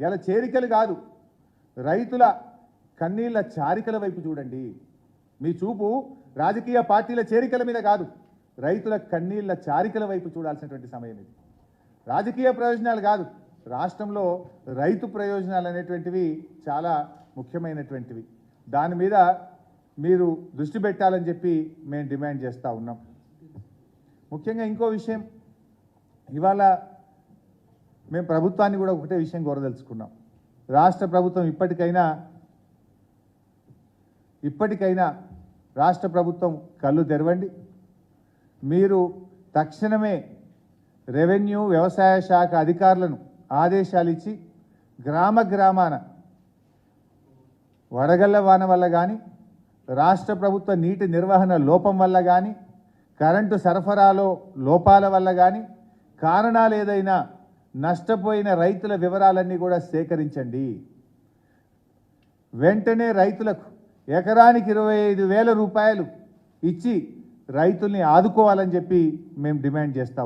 ఇలా చేరికలు కాదు. రైతుల కన్నీళ్ళ చారికల వైపు చూడండి. మీ చూపు రాజకీయ పార్టీల చేరికల మీద కాదు. రైతుల కన్నీళ్ళ చారికల వైపు చూడాల్సినటువంటి సమయం ఇది. రాజకీయ ప్రయోజనాలు కాదు. రాష్ట్రంలో రైతు ప్రయోజనాలు అనేటువంటివి చాలా ముఖ్యమైనటువంటివి. దాని మీద మీరు దృష్టి పెట్టాలని చెప్పి మేము డిమాండ్ చేస్తూ ఉన్నాం. ముఖ్యంగా ఇంకో విషయం. ఇవాళ మేము ప్రభుత్వాన్ని కూడా ఒకటే విషయం కోరదలుచుకున్నాం. రాష్ట్ర ప్రభుత్వం ఇప్పటికైనా ఇప్పటికైనా రాష్ట్ర ప్రభుత్వం కళ్ళు తెరవండి. మీరు తక్షణమే రెవెన్యూ వ్యవసాయ శాఖ అధికారులను ఆదేశాలు ఇచ్చి గ్రామ గ్రామాన వడగళ్ళ వాన వల్ల కానీ రాష్ట్ర ప్రభుత్వ నీటి నిర్వహణ లోపం వల్ల కానీ కరెంటు సరఫరాలో లోపాల వల్ల కానీ కారణాలు ఏదైనా నష్టపోయిన రైతుల వివరాలన్నీ కూడా సేకరించండి. వెంటనే రైతులకు ఎకరానికి ఇరవై ఐదు వేల రూపాయలు ఇచ్చి రైతుల్ని ఆదుకోవాలని చెప్పి మేము డిమాండ్ చేస్తాం.